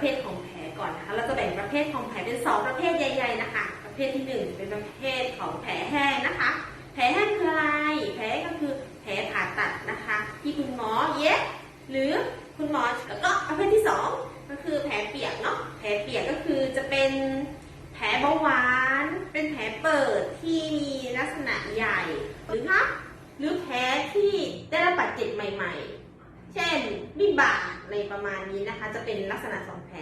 เภทของแผลก่อนนะคะ เราจะแบ่งประเภทของแผลเป็นสองประเภทใหญ่ๆนะคะ ประเภทที่หนึ่งเป็นประเภทของแผลแห้งนะคะ แผลแห้งคืออะไร แผลก็คือแผลผ่าตัดนะคะ ที่คุณหมอเย็บหรือคุณหมอแล้วก็ประเภทที่สองก็คือแผลเปียกเนาะ แผลเปียกก็คือจะเป็นแผลเบาหวาน เป็นแผลเปิดที่มีลักษณะใหญ่หรือคะหรือแผลที่ได้รับบาดเจ็บใหม่ ๆ เช่นมีดบาดอะไรประมาณนี้นะคะ จะเป็นลักษณะสองแผล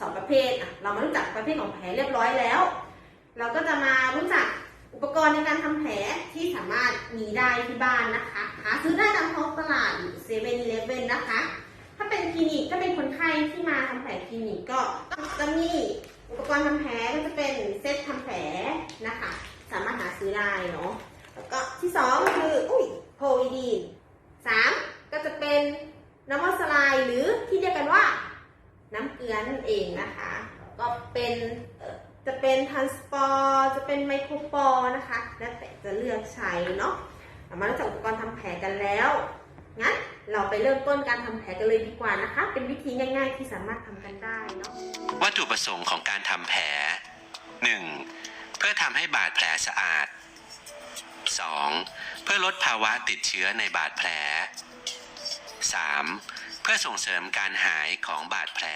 สองประเภทอะเรามารู้จักประเภทของแผลเรียบร้อยแล้ว เราก็จะมารู้จักอุปกรณ์ในการทำแผลที่สามารถมีได้ที่บ้านนะคะหาซื้อได้ตามท้องตลาดหรือเซเว่นเลเว่นนะคะ ถ้าเป็นคลินิกก็เป็นคนไข้ที่มาทำแผลคลินิกก็จะมีอุปกรณ์ทำแผลก็จะเป็นเซ็ตทำแผลนะคะ สามารถหาซื้อได้เนาะแล้วก็ที่สองคืออุ้ยโพลีดีนสาม ก็จะเป็นน้ำมันสลายหรือที่เรียกกันว่าน้ำเกลือนั่นเองนะคะ ก็เป็นจะเป็นทันสปอร์จะเป็นไมโครปอร์นะคะแล้วแต่จะเลือกใช้เนาะามารู้จักอุปกรณ์ทำแผลกันแล้วงั้นเราไปเริ่มต้นการทำแผลกันเลยดีกว่านะคะ เป็นวิธีง่าย ๆ ที่สามารถทำกันได้เนาะวัตถุประสงค์ของการทำแผล 1. เพื่อทำให้บาดแผลสะอาด 2. เพื่อลดภาวะติดเชื้อในบาดแผล 3. เพื่อส่งเสริมการหายของบาดแผล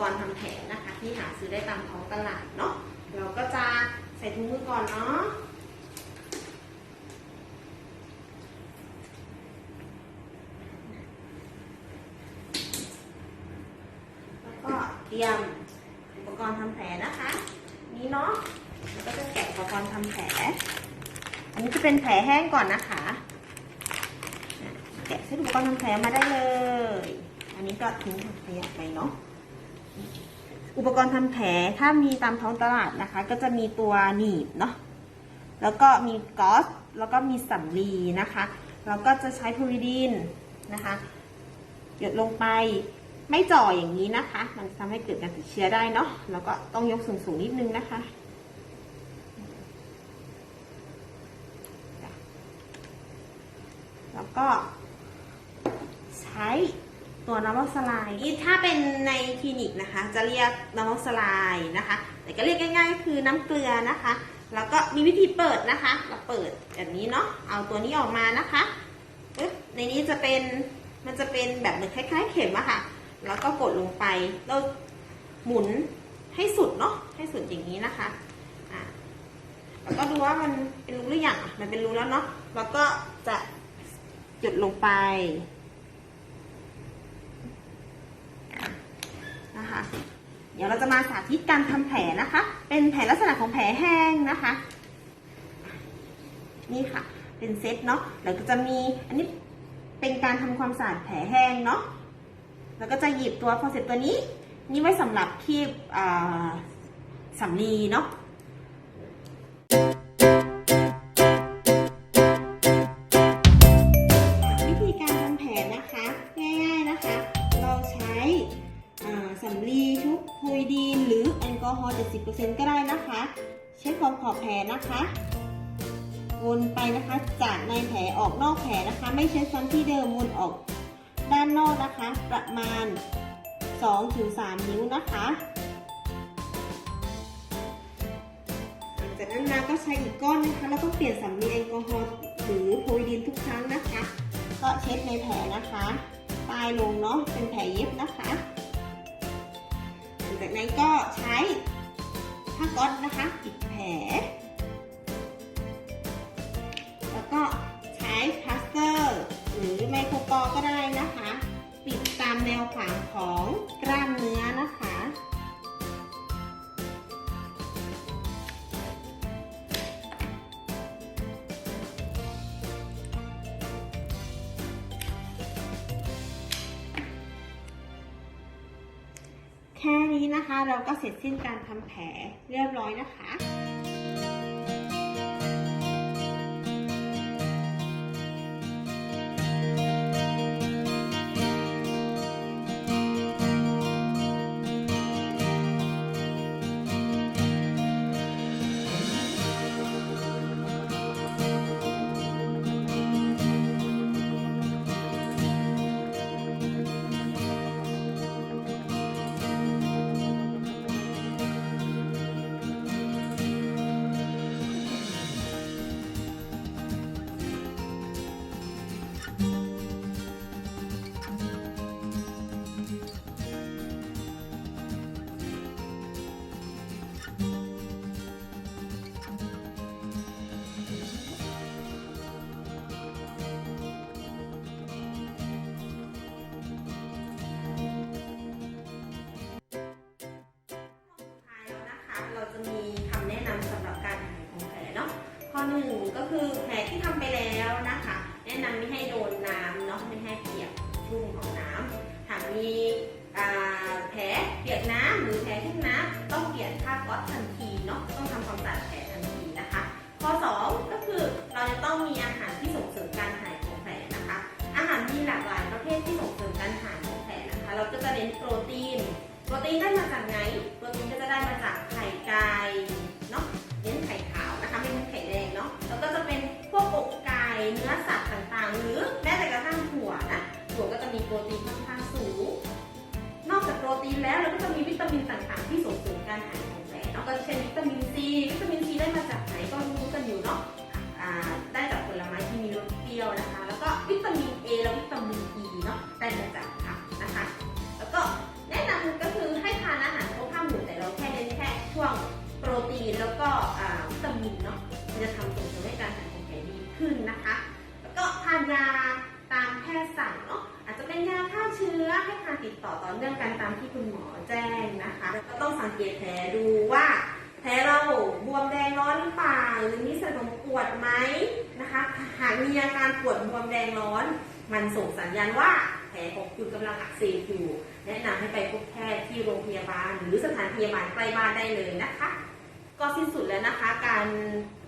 ปกรณ์ทำแผลนะคะ ที่หาซื้อได้ตามท้องตลาดเนาะเราก็จะใส่ถุงมือก่อนเนาะแล้วก็เตรียมอุปกรณ์ทำแผลนะคะ นี้เนาะแล้วก็จะแกะอุปกรณ์ทำแผลอันนี้จะเป็นแผลแห้งก่อนนะคะแกะเส้นอุปกรณ์ทำแผลมาได้เลย อันนี้ก็ทิ้งถังขยะไปเนาะ อุปกรณ์ทำแผลถ้ามีตามท้องตลาดนะคะ ก็จะมีตัวหนีบเนาะแล้วก็มีก๊อซแล้วก็มีสำลีนะคะเราก็จะใช้พูริดีนนะคะ หยดลงไปไม่จ่ออย่างนี้นะคะ มันจะทำให้เกิดการติดเชื้อได้เนาะแล้วก็ต้องยกสูงๆนิดนึงนะคะ แล้วก็ใช้ ตัวน้ำมันสลายนี่ถ้าเป็นในคลินิกนะคะ จะเรียกน้ำมันสลายนะคะ แต่ก็เรียกง่ายๆ คือน้ำเกลือนะคะ แล้วก็มีวิธีเปิดนะคะ เราเปิดแบบนี้เนาะ เอาตัวนี้ออกมานะคะปึ๊บในนี้จะเป็น มันจะเป็นแบบเหมือนคล้าย ๆ เข็มอะค่ะ แล้วก็กดลงไป เราหมุนให้สุดเนาะ ให้สุดอย่างนี้นะคะอะแล้วก็ดูว่ามันเป็นรูหรือยังมันเป็นรูแล้วเนาะ แล้วก็จะหยดลงไป นะคะ เดี๋ยวเราจะมาสาธิตการทำแผลนะคะ เป็นแผลลักษณะของแผลแห้งนะคะ นี่ค่ะ เป็นเซตเนาะแล้วก็จะมีอันนี้เป็นการทำความสะอาดแผลแห้งเนาะแล้วก็จะหยิบตัวพอเสร็จตัวนี้ นี่ไว้สำหรับคีบสำลีเนาะ เ10%ก็ได้นะคะ เช็คขอบขอบแผลนะคะวนไปนะคะจากในแผลออกนอกแผลนะคะ ไม่ใช็ซ้ำที่เดิมวนออกด้านนอกนะคะ ประมาณ 2-3 นิ้วนะคะหลังจากนั้นนาก็ใช้อีกก้อนนะคะ แล้วก็เปลี่ยนสำลีแอลกอฮอล์หรือโพลีดีนทุกครั้งนะคะ ก็เช็ดในแผลนะคะปลายลงเนาะเป็นแผลเย็บนะคะ หลังจากนั้นก็ใช้ ผ้าก๊อตนะคะปิดแผล แล้วก็ใช้พลาสเตอร์ หรือไมโครปอก็ได้นะคะ ปิดตามแนวขวางของกล้าม เราก็เสร็จสิ้นการทำแผลเรียบร้อยนะคะ คือแผลที่ทำไปแล้วนะคะ แนะนำไม่ให้โดนน้ำเนาะไม่ให้เปียกชุ่มของน้ำหากมีแผลเปียกน้ำหรือแผลชุ่มน้ำต้องเปลี่ยนผ้าก๊อซทันทีเนาะต้องทำความสะอาดแผลทันทีนะคะข้อสองก็คือเราจะต้องมีอาหารที่ส่งเสริมการหายของแผลนะคะ อาหารมีหลากหลายประเภทที่ส่งเสริมการหายของแผลนะคะ เราก็จะเน้นโปรตีน โปรตีนได้มาจากไหน โปรตีนก็จะได้มาจากไข่ไก่ กจากโปรตีนแล้วเราก็จะมีวิตามินต่างๆ ที่ส่งเสริมการหายของแผลเนาะก็เช่นวิตามินซีวิตามินซีได้มาจากไหนก็รู้กันอยู่เนาะาติดต่อต่อเนื่องกันตามที่คุณหมอแจ้งนะคะแล้วก็ต้องสังเกตแผลดูว่า แผลเราบวมแดงร้อนหรือเปล่าหรือมีสนมปวดไหมนะคะ หากมีอาการปวดบวมแดงร้อน มันส่งสัญญาณว่าแผลของคุณกำลังอักเสบอยู่ แนะนำให้ไปพบแพทย์ที่โรงพยาบาล หรือสถานพยาบาลใกล้บ้านได้เลยนะคะ ก็สิ้นสุดแล้วนะคะ การ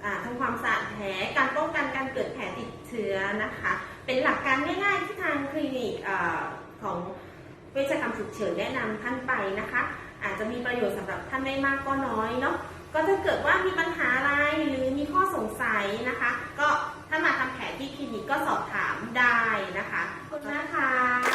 อ่าทำความสะอาดแผลการป้องกันการเกิดแผลติดเชื้อนะคะ เป็นหลักการง่ายๆที่ทางคลินิกอของ เวชกรรมฉุกเฉินแนะนำท่านไปนะคะ อาจจะมีประโยชน์สำหรับท่านได้มากก็น้อยเนาะก็ถ้าเกิดว่ามีปัญหาอะไรหรือมีข้อสงสัยนะคะ ก็ถ้ามาทำแผลที่คลินิกก็สอบถามได้นะคะขอบคุณนะคะ